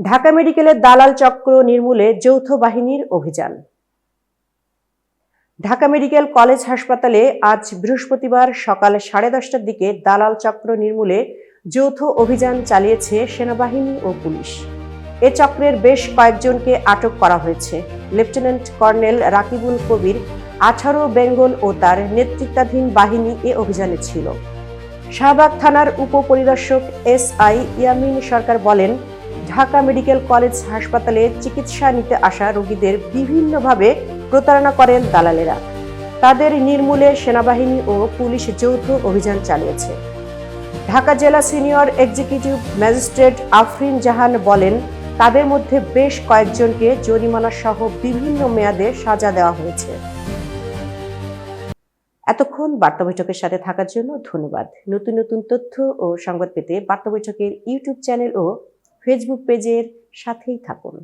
ঢাকা মেডিকেলের দালাল চক্র নির্মূলে যৌথ বাহিনীর অভিযান। ঢাকা মেডিকেল কলেজ হাসপাতালে আজ বৃহস্পতিবার সকাল সাড়ে দশটার দিকে দালাল চক্র নির্মূলে যৌথ অভিযান চালিয়েছে সেনাবাহিনী ও পুলিশ। এ চক্রের বেশ কয়েকজনকে আটক করা হয়েছে। লেফটেন্যান্ট কর্নেল রাকিবুল কবির, আঠারো বেঙ্গল ও তার নেতৃত্বাধীন বাহিনী এ অভিযানে ছিল। শাহবাগ থানার উপপরিদর্শক এস আই ইয়ামিন সরকার বলেন ঢাকা মেডিকেল কলেজ হাসপাতালে চিকিৎসা নিতে আসা রোগীদের বিভিন্নভাবে প্রতারণা করেন দালালেরা। তাদের নির্মূলে সেনাবাহিনী ও পুলিশ যৌথ অভিযান চালিয়েছে। ঢাকা জেলা senior executive magistrate Afrin Jahan বলেন, তাদের মধ্যে বেশ কয়েকজনকে জরিমানা সহ বিভিন্ন মেয়াদে সাজা দেওয়া হয়েছে। এতক্ষণ বার্তা বৈঠকের সাথে থাকার জন্য ধন্যবাদ। নতুন নতুন তথ্য ও সংবাদ পেতে বার্তা বৈঠকের ইউটিউব চ্যানেল ও ফেসবুক পেজের সাথেই থাকুন।